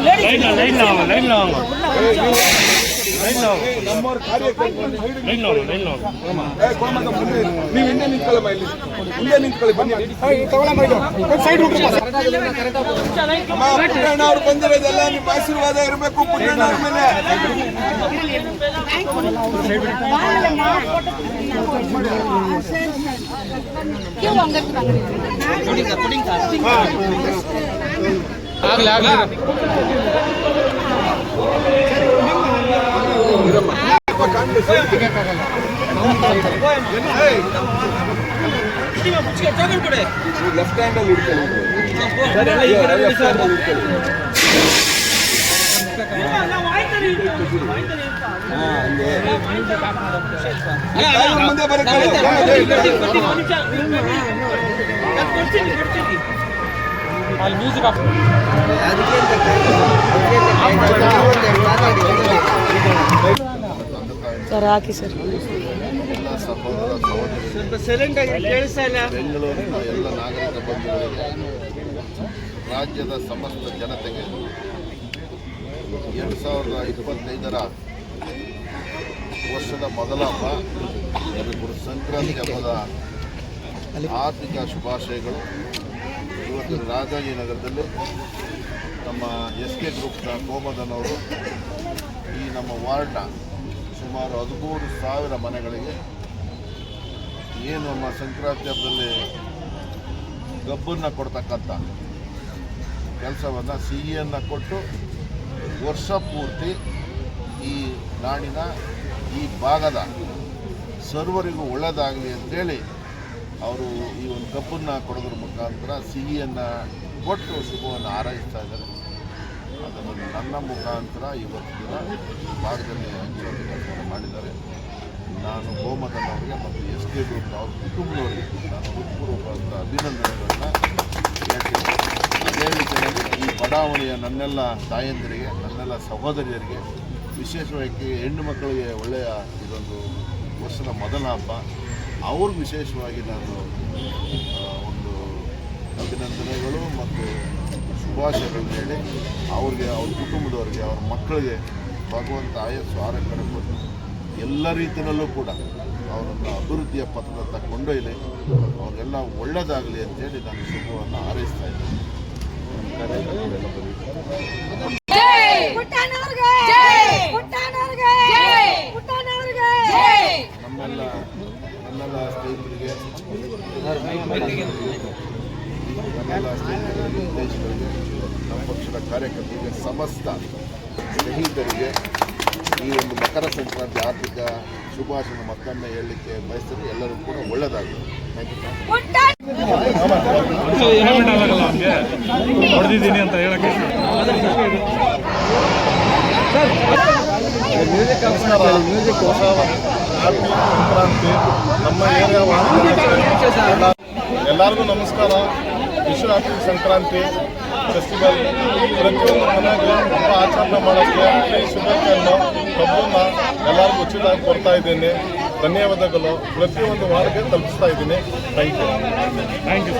Line line line ನೀವು ಹಿಂದೆ ನಿಂತ್ಕೊಳ್ಳಮ್ಮ ಇಲ್ಲಿ ಹಿಂದೆ ಸೈಡ್ ಅವ್ರು ಬಂದಿರೋದೆಲ್ಲ ನಿಮ್ಮ ಆಶೀರ್ವಾದ ಇರಬೇಕು ಪುಟ್ಟಣ್ಣ ಮೇಲೆ ಹ್ಯಾಂಡ್ ಅಲ್ಲಿ ಇಟ್ಕೊಳ್ಳಿ ಲೆಫ್ಟ್ ಹ್ಯಾಂಡ್ ಅಲ್ಲಿ ಇಟ್ಕೊಳ್ಳಿ ಹಾ, ಹಂಗೆ. ಕಾಲು ಮುಂದೆ ಬರಕ್ಕೆ ಹೇಳಿ. ಮ್ಯೂಸಿಕ್ ಇದೆ. ಸರ್ ಹಾಕಿ ಸರ್ ಎಲ್ಲ ಕೇಳಿಸ್ತಾ ಇಲ್ಲ ಬೆಂಗಳೂರಿನ ಎಲ್ಲ ನಾಗರಿಕ ಬಂಧುಗಳಿಗೆ ರಾಜ್ಯದ ಸಮಸ್ತ ಜನತೆಗೆ ಎರಡು ಸಾವಿರದ ಇಪ್ಪತ್ತೈದರ ವರ್ಷದ ಮೊದಲ ಹಬ್ಬ ಗುರು ಸಂಕ್ರಾಂತಿ ಹಬ್ಬದ ಆರ್ಥಿಕ ಶುಭಾಶಯಗಳು ಇವತ್ತು ರಾಜಾಜಿನಗರದಲ್ಲಿ ನಮ್ಮ ಎಸ್ ಕೆ ಗ್ರೂಪ್ನ ಕೋಮದನವರು ಈ ನಮ್ಮ ವಾರ್ಡ್ನ ಸುಮಾರು ಹದಿಮೂರು ಸಾವಿರ ಮನೆಗಳಿಗೆ ಏನು ನಮ್ಮ ಸಂಕ್ರಾಂತಿ ಹಬ್ಬದಲ್ಲಿ ಗಬ್ಬನ್ನು ಕೊಡ್ತಕ್ಕಂಥ ಕೆಲಸವನ್ನು ಸಿಹಿಯನ್ನು ಕೊಟ್ಟು ವರ್ಷ ಪೂರ್ತಿ ಈ ನಾಡಿನ ಈ ಭಾಗದ ಸರ್ವರಿಗೂ ಒಳ್ಳೆಯದಾಗಲಿ ಅಂತೇಳಿ ಅವರು ಈ ಒಂದು ಕಪ್ಪನ್ನು ಕೊಡೋದ್ರ ಮುಖಾಂತರ ಸಿಹಿಯನ್ನು ಕೊಟ್ಟು ಶುಭವನ್ನು ಹಾರೈಸ್ತಾ ಇದ್ದಾರೆ. ಅದನ್ನು ನನ್ನ ಮುಖಾಂತರ ಇವತ್ತಿನ ಭಾಗದಲ್ಲಿ ಹಂಚಿಕೊಂಡು ಮಾಡಿದ್ದಾರೆ. ನಾನು ಗೋಮದನ್ ಅವರಿಗೆ ಮತ್ತು ಎಸ್ ಕೆ ಗ್ರೂಪ್ ಅವ್ರ ಕುಟುಂಬದವರಿಗೆ ನಾನು ಹೃತ್ಪೂರ್ವಕವಾದ ಅಭಿನಂದನೆಗಳನ್ನು ಹೇಳ್ತೀನಿ. ಈ ಬಡಾವಣೆಯ ನನ್ನೆಲ್ಲ ತಾಯಂದಿರಿಗೆ, ನನ್ನೆಲ್ಲ ಸಹೋದರಿಯರಿಗೆ ವಿಶೇಷವಾಗಿ ಹೆಣ್ಣು ಮಕ್ಕಳಿಗೆ ಒಳ್ಳೆಯ ಇದೊಂದು ವರ್ಷದ ಮೊದಲ ಹಬ್ಬ. ಅವ್ರಿಗೆ ವಿಶೇಷವಾಗಿ ನಾನು ಒಂದು ಅಭಿನಂದನೆಗಳು ಮತ್ತು ಶುಭಾಶಯಗಳನ್ನ ಹೇಳಿ ಅವ್ರಿಗೆ, ಅವ್ರ ಕುಟುಂಬದವರಿಗೆ, ಅವ್ರ ಮಕ್ಕಳಿಗೆ ಭಗವಂತ ಆಯಸ್ಸು ಆರೋಗ್ಯ ಕೊಟ್ಟು ಎಲ್ಲ ರೀತಿಯಲ್ಲೂ ಕೂಡ ಅವರನ್ನು ಅಭಿವೃದ್ಧಿಯ ಪಥದತ್ತ ಕೊಂಡೊಯ್ಯಲಿ ಅವರೆಲ್ಲ ಒಳ್ಳೆಯದಾಗಲಿ ಅಂತೇಳಿ ನಾನು ಶುಭವನ್ನು ಹಾರೈಸ್ತಾ ಇದ್ದೀನಿ. ನನ್ನೆಲ್ಲ ಸ್ನೇಹಿತರಿಗೆ ನನ್ನೆಲ್ಲ ಸ್ನೇಹಿತರಿಗೆ ಹಿತೈಷಿಗಳಿಗೆ ನಮ್ಮ ಪಕ್ಷದ ಕಾರ್ಯಕರ್ತರಿಗೆ ಸಮಸ್ತ ಸ್ನೇಹಿತರಿಗೆ ಈ ಒಂದು ಮಕರ ಸಂಕ್ರಾಂತಿ ಆರ್ಥಿಕ ಶುಭಾಶಯ ಮತ್ತೊಮ್ಮೆ ಹೇಳಲಿಕ್ಕೆ ಬಯಸ್ತಾರೆ ಎಲ್ಲರೂ ಕೂಡ ಒಳ್ಳೆಯದಾಗಲಿ. ಥ್ಯಾಂಕ್ ಯು ಪುಟ್ಟ ಮ್ಯೂಸಿಕ್ ಅಂತ ಸಂಕ್ರಾಂತಿ ನಮ್ಮ ಎಲ್ಲರಿಗೂ ನಮಸ್ಕಾರ. ವಿಶ್ವ ಹ್ಯಾಪಿ ಸಂಕ್ರಾಂತಿ ಫೆಸ್ಟಿವಲ್ ಪ್ರತಿಯೊಂದು ಮನೆಗೆ ಹಬ್ಬ ಆಚರಣೆ ಮಾಡೋಕ್ಕೆ ಈ ಶುಭಕ್ಕೆಯನ್ನು ಕಬ್ಬನ್ನು ಎಲ್ಲರಿಗೂ ಉಚಿತವಾಗಿ ಕೊಡ್ತಾ ಇದ್ದೀನಿ. ಧನ್ಯವಾದಗಳು. ಪ್ರತಿಯೊಂದು ವಾರ್ಡ್ಗೆ ತಲುಪಿಸ್ತಾ ಇದ್ದೀನಿ. Thank you thank you